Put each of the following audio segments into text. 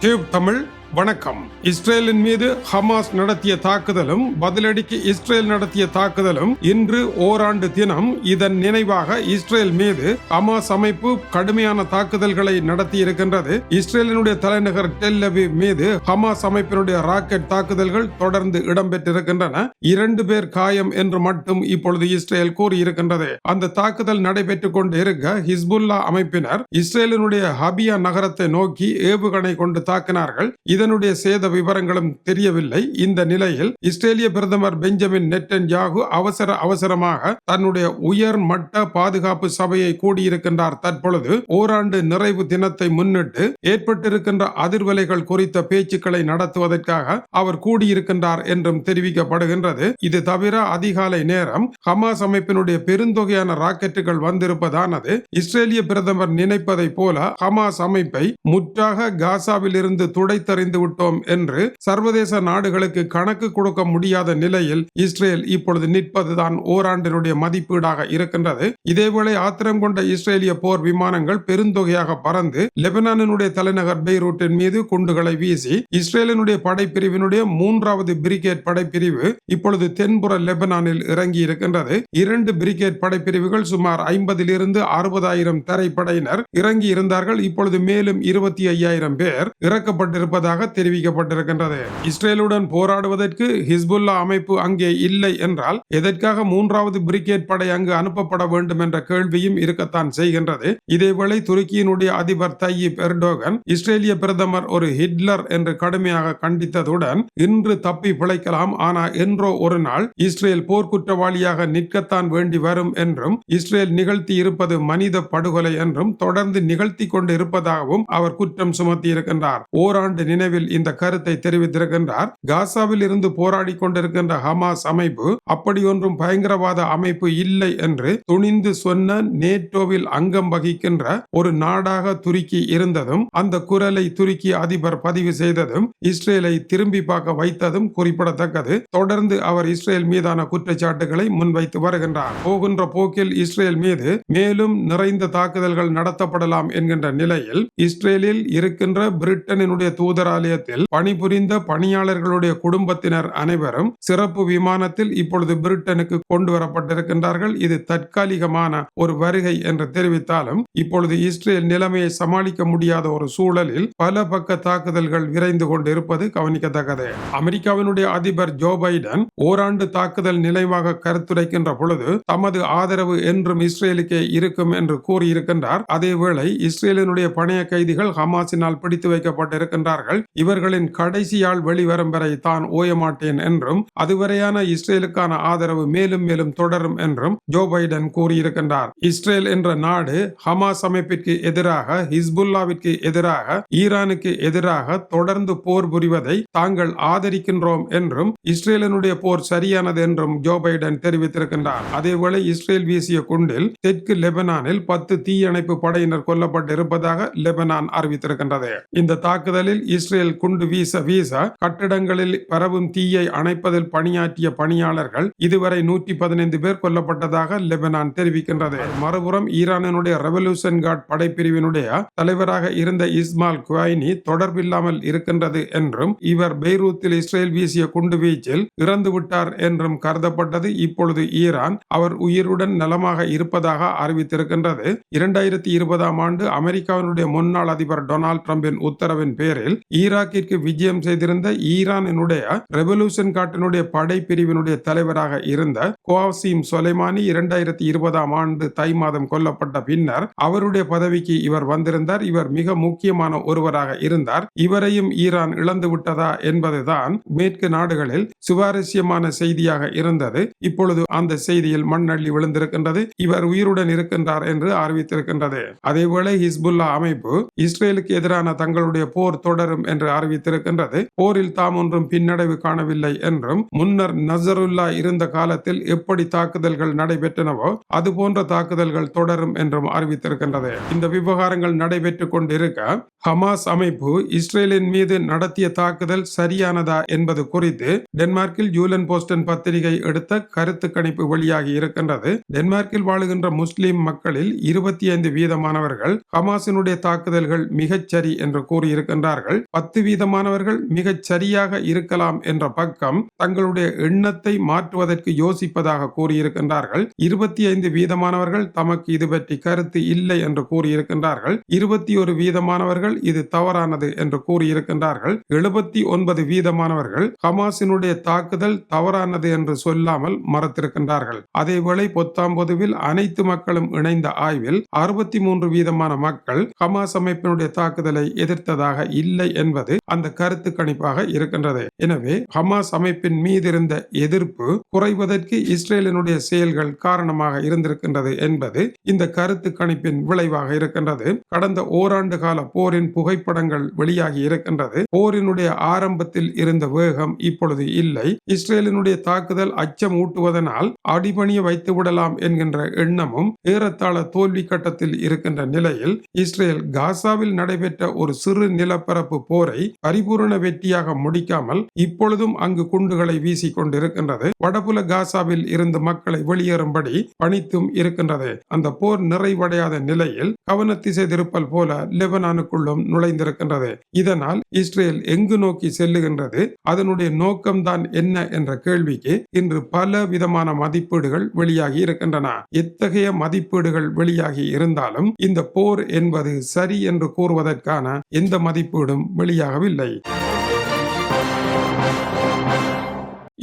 Tube Tamil வணக்கம். இஸ்ரேலின் மீது ஹமாஸ் நடத்திய தாக்குதலும் பதிலடிக்கு இஸ்ரேல் நடத்திய தாக்குதலும் இன்று ஓராண்டு தினம் இதன் நினைவாக இஸ்ரேல் மீது ஹமாஸ் அமைப்பு கடுமையான தாக்குதல்களை நடத்தி இருக்கின்றது இஸ்ரேலினுடைய தலைநகர் டெல்லவி மீது ஹமாஸ் அமைப்பினுடைய ராக்கெட் தாக்குதல்கள் தொடர்ந்து இடம்பெற்றிருக்கின்றன. இரண்டு பேர் காயம் என்று மட்டும் இப்பொழுது இஸ்ரேல் கூறியிருக்கின்றது. அந்த தாக்குதல் நடைபெற்றுக் கொண்டு இருக்க ஹிஸ்புல்லா அமைப்பினர் இஸ்ரேலினுடைய ஹபியா நகரத்தை நோக்கி ஏவுகணை கொண்டு தாக்கினார்கள். இதனுடைய சேத விவரங்களும் தெரியவில்லை. இந்த நிலையில் இஸ்ரேலிய பிரதமர் பெஞ்சமின் நெட்டன் யாகு அவசர அவசரமாக தன்னுடைய உயர் மட்ட பாதுகாப்பு சபையை கூடியிருக்கின்றார். தற்பொழுது ஓராண்டு நிறைவு தினத்தை முன்னிட்டு ஏற்பட்டிருக்கின்ற அதிர்வலைகள் குறித்த பேச்சுக்களை நடத்துவதற்காக அவர் கூடியிருக்கின்றார் என்றும் தெரிவிக்கப்படுகின்றது. இது தவிர அதிகாலை நேரம் ஹமாஸ் அமைப்பினுடைய பெருந்தொகையான ராக்கெட்டுகள் வந்திருப்பதானது இஸ்ரேலிய பிரதமர் நினைப்பதை போல ஹமாஸ் அமைப்பை முற்றாக காசாவில் இருந்து துடைத்தறிந்து அடைந்து விட்டோம் என்று சர்வதேச நாடுகளுக்கு கணக்கு கொடுக்க முடியாத நிலையில் இஸ்ரேல் இப்பொழுது நிற்பதுதான் ஓராண்டினுடைய மதிப்பீடாக இருக்கின்றது. இதேவேளை ஆத்திரம் கொண்ட இஸ்ரேலிய போர் விமானங்கள் பெருந்தொகையாக பறந்து லெபனானினுடைய தலைநகர் பெய்ரூட்டின் மீது குண்டுகளை வீசி இஸ்ரேலினுடைய படைப்பிரிவினுடைய மூன்றாவது பிரிகேட் படைப்பிரிவு இப்பொழுது தென்புற லெபனானில் இறங்கி இருக்கின்றது இரண்டு பிரிகேட் படைப்பிரிவுகள் சுமார் ஐம்பதிலிருந்து அறுபதாயிரம் தரைப்படையினர் இறங்கி இருந்தார்கள் இப்பொழுது மேலும் இருபத்தி ஐயாயிரம் பேர் இறக்கப்பட்டிருப்பதாக தெரிவிக்கப்பட்டிருக்கின்றது. இஸ்ரேலுடன் போராடுவதற்கு ஹிஸ்புல்லா அமைப்பு அங்கே இல்லை என்றால் எதற்காக மூன்றாவது பிரிகேட் படை அங்கு அனுப்பப்பட வேண்டும் என்ற கேள்வியும் இருக்கத்தான் செய்கின்றது. இதேவேளை துருக்கியினுடைய அதிபர் தையீப் எர்டோகன் இஸ்ரேலிய பிரதமர் ஒரு ஹிட்லர் என்று கடுமையாக கண்டித்ததுடன் இன்று தப்பி பிழைக்கலாம் ஆனால் என்றோ ஒரு நாள் இஸ்ரேல் போர்க்குற்றவாளியாக நிற்கத்தான் வேண்டி வரும் என்றும் இஸ்ரேல் நிகழ்த்தி இருப்பது மனித படுகொலை என்றும் தொடர்ந்து நிகழ்த்தி கொண்டு இருப்பதாகவும் அவர் குற்றம் சுமத்தி இருக்கின்றார் ஓராண்டு நினைவில் இந்த கருத்தை தெரிவித்திருக்கின்றார். காசாவில் இருந்து போராடி கொண்டிருக்கின்ற ஹமாஸ் அமைப்பு அப்படியொன்றும் பயங்கரவாத அமைப்பு இல்லை என்று துணிந்து சொன்ன நேட்டோவில் அங்கம் வகிக்கின்ற ஒரு நாடாக துருக்கி இருந்ததும் அந்த குரலை துருக்கி அதிபர் பதிவு செய்ததும் இஸ்ரேலை திரும்பி பார்க்க வைத்ததும் குறிப்பிடத்தக்கது. தொடர்ந்து அவர் இஸ்ரேல் மீதான குற்றச்சாட்டுகளை முன்வைத்து வருகின்றார். போகின்ற போக்கில் இஸ்ரேல் மீது மேலும் நிறைந்த தாக்குதல்கள் நடத்தப்படலாம் என்கின்ற நிலையில் இஸ்ரேலில் இருக்கின்ற பிரிட்டனினுடைய தூதரால் தூதராலயத்தில் பணிபுரிந்த பணியாளர்களுடைய குடும்பத்தினர் அனைவரும் சிறப்பு விமானத்தில் இப்பொழுது பிரிட்டனுக்கு கொண்டு வரப்பட்டிருக்கின்றார்கள். இது தற்காலிகமான ஒரு வருகை என்று தெரிவித்தாலும் இப்பொழுது இஸ்ரேல் நிலைமையை சமாளிக்க முடியாத ஒரு சூழலில் பல பக்க தாக்குதல்கள் விரைந்து கொண்டிருப்பது கவனிக்கத்தக்கது. அமெரிக்காவினுடைய அதிபர் ஜோ பைடன் ஓராண்டு தாக்குதல் நிலைவாக கருத்துரைக்கின்ற பொழுது தமது ஆதரவு என்றும் இஸ்ரேலுக்கே இருக்கும் என்று கூறியிருக்கின்றார். அதேவேளை இஸ்ரேலினுடைய பணைய கைதிகள் ஹமாஸினால் பிடித்து வைக்கப்பட்டிருக்கின்றார்கள். இவர்களின் கடைசியால் வெளிவரும் வரை தான் ஓயமாட்டேன் என்றும் அதுவரையான இஸ்ரேலுக்கான ஆதரவு மேலும் மேலும் தொடரும் என்றும் ஜோ பைடன் கூறியிருக்கின்றார். இஸ்ரேல் என்ற நாடு ஹமாஸ் அமைப்பிற்கு எதிராக ஹிஸ்புல்லாவிற்கு எதிராக ஈரானுக்கு எதிராக தொடர்ந்து போர் புரிவதை தாங்கள் ஆதரிக்கின்றோம் என்றும் இஸ்ரேலினுடைய போர் சரியானது என்றும் ஜோ பைடன் தெரிவித்திருக்கின்றார். அதேவேளை இஸ்ரேல் வீசிய குண்டில் தெற்கு லெபனானில் பத்து தீயணைப்பு படையினர் கொல்லப்பட்டிருப்பதாக லெபனான் அறிவித்திருக்கின்றது. இந்த தாக்குதலில் இஸ்ரேல் இஸ்ரேல் குண்டு வீச வீச கட்டிடங்களில் பரவும் தீயை அணைப்பதில் பணியாற்றிய பணியாளர்கள் இதுவரை நூற்றி பதினைந்து பேர் கொல்லப்பட்டதாக லெபனான் தெரிவிக்கின்றது. மறுபுறம் ஈரானினுடைய ரெவல்யூஷன் கார்ட் படைப்பிரிவினுடைய தலைவராக இருந்த இஸ்மால் குவைனி தொடர்பில்லாமல் இருக்கின்றது என்றும் இவர் பெய்ரூத்தில் இஸ்ரேல் வீசிய குண்டு வீச்சில் இறந்து விட்டார் என்றும் கருதப்பட்டது. இப்பொழுது ஈரான் அவர் உயிருடன் நலமாக இருப்பதாக அறிவித்திருக்கின்றது. இரண்டாயிரத்தி இருபதாம் ஆண்டு அமெரிக்காவினுடைய முன்னாள் அதிபர் டொனால்ட் டிரம்பின் உத்தரவின் பேரில் ஈராக்கிற்கு விஜயம் செய்திருந்த ஈரானினுடைய ரெவல்யூஷன் காட்டினுடைய படைப்பிரிவினுடைய தலைவராக இருந்த குவாசிம் சொலைமானி இரண்டாயிரத்தி இருபதாம் ஆண்டு தை மாதம் கொல்லப்பட்ட பின்னர் அவருடைய பதவிக்கு இவர் வந்திருந்தார். இவர் மிக முக்கியமான ஒருவராக இருந்தார். இவரையும் ஈரான் இழந்து விட்டதா என்பதுதான் மேற்கு நாடுகளில் சுவாரஸ்யமான செய்தியாக இருந்தது. இப்பொழுது அந்த செய்தியில் மண்ணள்ளி விழுந்திருக்கின்றது. இவர் உயிருடன் இருக்கின்றார் என்று அறிவித்திருக்கின்றது. அதேவேளை ஹிஸ்புல்லா அமைப்பு இஸ்ரேலுக்கு எதிரான தங்களுடைய போர் தொடரும் என்று அறிவித்திருக்கின்றது. போரில் தாம் ஒன்றும் பின்னடைவு காணவில்லை என்றும் முன்னர் நசருல்லா இருந்த காலத்தில் எப்படி தாக்குதல்கள் நடைபெற்றனவோ அதுபோன்ற தாக்குதல்கள் தொடரும் என்றும் அறிவித்திருக்கின்றது. இந்த விவகாரங்கள் நடைபெற்றுக் கொண்டிருக்க ஹமாஸ் அமைப்பு இஸ்ரேலின் மீது நடத்திய தாக்குதல் சரியானதா என்பது குறித்து டென்மார்க்கில் ஜூலன் போஸ்டன் பத்திரிகை எடுத்த கருத்து கணிப்பு வெளியாகி இருக்கின்றது. டென்மார்க்கில் வாழுகின்ற முஸ்லிம் மக்களில் இருபத்தி ஐந்து வீதமானவர்கள் ஹமாஸினுடைய தாக்குதல்கள் மிகச்சரி என்று கூறியிருக்கின்றார்கள். பத்து வீதமானவர்கள் மிகச் சரியாக இருக்கலாம் என்ற பக்கம் தங்களுடைய எண்ணத்தை மாற்றுவதற்கு யோசிப்பதாக கூறியிருக்கின்றார்கள். இருபத்தி ஐந்து வீதமானவர்கள் தமக்கு இது பற்றி கருத்து இல்லை என்று கூறியிருக்கின்றார்கள். இருபத்தி ஒரு வீதமானவர்கள் இது தவறானது என்று கூறியிருக்கின்றார்கள். எழுபத்தி ஒன்பது வீதமானவர்கள் ஹமாஸினுடைய தாக்குதல் தவறானது என்று சொல்லாமல் மறுத்திருக்கின்றார்கள். அதேவேளை பொத்தாம்பொதுவில் அனைத்து மக்களும் இணைந்த ஆய்வில் அறுபத்தி மூன்று வீதமான மக்கள் ஹமாஸ் அமைப்பினுடைய தாக்குதலை எதிர்த்ததாக இல்லை என்பது அந்த கருத்து கணிப்பாக இருக்கின்றது. எனவே ஹமாஸ் அமைப்பின் மீது இருந்த எதிர்ப்பு குறைவதற்கு இஸ்ரேலினுடைய செயல்கள் காரணமாக இருந்திருக்கின்றது என்பது இந்த கருத்து கணிப்பின் விளைவாக இருக்கின்றது. கடந்த ஓராண்டு கால போரின் புகைப்படங்கள் வெளியாகி இருக்கின்றது. போரினுடைய ஆரம்பத்தில் இருந்த வேகம் இப்பொழுது இல்லை. இஸ்ரேலினுடைய தாக்குதல் அச்சம் ஊட்டுவதனால் அடிபணிய வைத்து விடலாம் என்கின்ற எண்ணமும் ஏறத்தாழ தோல்வி கட்டத்தில் இருக்கின்ற நிலையில் இஸ்ரேல் காசாவில் நடைபெற்ற ஒரு சிறு நிலப்பரப்பு போர் போரை பரிபூரண வெற்றியாக முடிக்காமல் இப்பொழுதும் அங்கு குண்டுகளை வீசிக் கொண்டிருக்கின்றது வடபுல காசாவில் இருந்து மக்களை வெளியேறும்படி பணித்தும் இருக்கின்றது. அந்த போர் நிறைவடையாத நிலையில் கவன திசை திருப்பல் போல லெபனானுக்குள்ளும் நுழைந்திருக்கின்றது. இதனால் இஸ்ரேல் எங்கு நோக்கி செல்லுகின்றது? அதனுடைய நோக்கம்தான் என்ன என்ற கேள்விக்கு இன்று பல விதமான மதிப்பீடுகள் வெளியாகி இருக்கின்றன. எத்தகைய மதிப்பீடுகள் வெளியாகி இருந்தாலும் இந்த போர் என்பது சரி என்று கூறுவதற்கான எந்த மதிப்பீடும் வெளி வெளியாகவில்லை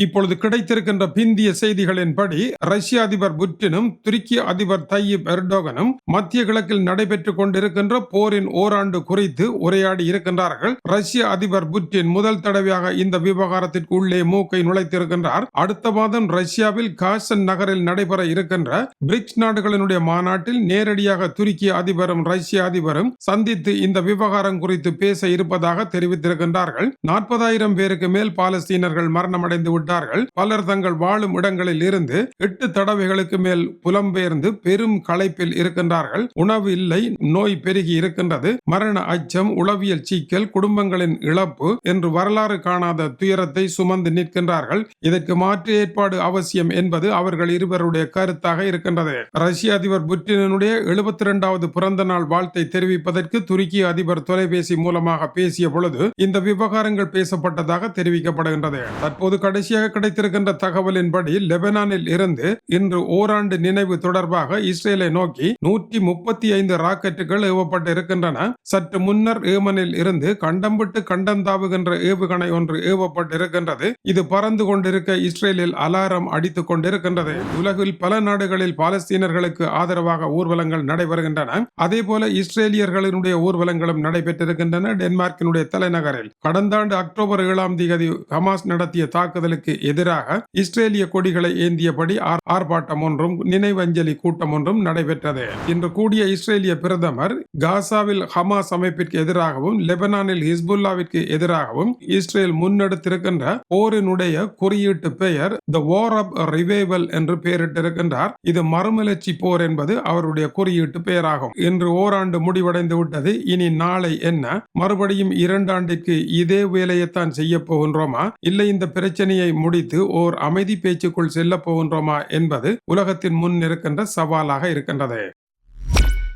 இப்பொழுது கிடைத்திருக்கின்ற பிந்திய செய்திகளின்படி ரஷ்ய அதிபர் புட்டினும் துருக்கி அதிபர் தையீப் எர்டோகனும் மத்திய கிழக்கில் நடைபெற்றுக் கொண்டிருக்கின்ற போரின் ஓராண்டு குறித்து உரையாடி இருக்கின்றார்கள். ரஷ்ய அதிபர் புட்டின் முதல் தடவையாக இந்த விவகாரத்திற்கு உள்ளே மூக்கை நுழைத்திருக்கின்றார். அடுத்த மாதம் ரஷ்யாவில் காசன் நகரில் நடைபெற இருக்கின்ற பிரிக்ஸ் நாடுகளினுடைய மாநாட்டில் நேரடியாக துருக்கிய அதிபரும் ரஷ்ய அதிபரும் சந்தித்து இந்த விவகாரம் குறித்து பேச இருப்பதாக தெரிவித்திருக்கின்றார்கள். நாற்பதாயிரம் பேருக்கு மேல் பாலஸ்தீனர்கள் மரணமடைந்து கொண்டார்கள். பலர் தங்கள் வாழும் இடங்களில் இருந்து எட்டு தடவைகளுக்கு மேல் புலம்பெயர்ந்து பெரும் களைப்பில் இருக்கின்றார்கள். உணவு இல்லை நோய் பெருகி இருக்கின்றது. மரண அச்சம் உளவியல் சீக்கல் குடும்பங்களின் இழப்பு என்று வரலாறு காணாத துயரத்தை சுமந்து நிற்கின்றார்கள். இதற்கு மாற்று ஏற்பாடு அவசியம் என்பது அவர்கள் இருவருடைய கருத்தாக இருக்கின்றது. ரஷ்ய அதிபர் புட்டினுடைய எழுபத்தி இரண்டாவது பிறந்த நாள் வாழ்த்தை தெரிவிப்பதற்கு துருக்கி அதிபர் தொலைபேசி மூலமாக பேசிய பொழுது இந்த விவகாரங்கள் பேசப்பட்டதாக தெரிவிக்கப்படுகின்றது. தற்போது கடைசியாக கிடைத்திருக்கின்ற தகவலின்படி லெபனானில் இருந்து இன்று ஓராண்டு நினைவு தொடர்பாக இஸ்ரேலை நோக்கி நூற்றி முப்பத்தி ஐந்து ராக்கெட்டுகள் ஏவப்பட்டு இருக்கின்றன சற்று முன்னர் ஏமனில் இருந்து கண்டம் விட்டு கண்டம் தாவுகின்ற ஏவுகணை ஒன்று ஏவப்பட்டிருக்கின்றது. இது பறந்து கொண்டிருக்க இஸ்ரேலில் அலாரம் அடித்துக் கொண்டிருக்கின்றது. உலகில் பல நாடுகளில் பாலஸ்தீனர்களுக்கு ஆதரவாக ஊர்வலங்கள் நடைபெறுகின்றன. அதே போல இஸ்ரேலியர்களினுடைய ஊர்வலங்களும் நடைபெற்றிருக்கின்றன. டென்மார்க்கினுடைய தலைநகரில் கடந்த ஆண்டு அக்டோபர் ஏழாம் தேதி ஹமாஸ் நடத்திய தாக்குதலுக்கு அரசனுக்கு எதிராக இஸ்ரேலிய கொடிகளை ஏந்தியபடி ஆர்ப்பாட்டம் ஒன்றும் நினைவஞ்சலி கூட்டம் ஒன்றும் நடைபெற்றது. இன்று கூடிய இஸ்ரேலிய பிரதமர் காசாவில் ஹமாஸ் அமைப்பிற்கு எதிராகவும் லெபனானில் ஹிஸ்புல்லாவிற்கு எதிராகவும் இஸ்ரேல் முன்னெடுத்திருக்கின்ற போரினுடைய குறியீட்டு பெயர் த வார் ஆப் ரிவைவல் என்று பெயரிட்டிருக்கின்றார். இது மறுமலர்ச்சி போர் என்பது அவருடைய குறியீட்டு பெயராகும். இன்று ஓராண்டு முடிவடைந்து விட்டது. இனி நாளை என்ன? மறுபடியும் இரண்டாண்டிற்கு இதே வேலையைத்தான் செய்ய போகின்றோமா? இல்லை இந்த பிரச்சனையை பிரச்சனையை முடித்து ஓர் அமைதி பேச்சுக்குள் செல்ல போகின்றோமா என்பது உலகத்தின் முன் இருக்கின்ற சவாலாக இருக்கின்றது.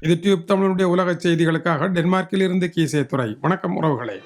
இது டியூப் தமிழனுடைய உலக செய்திகளுக்காக டென்மார்க்கில் இருந்து கீசே துறை வணக்கம் உறவுகளை.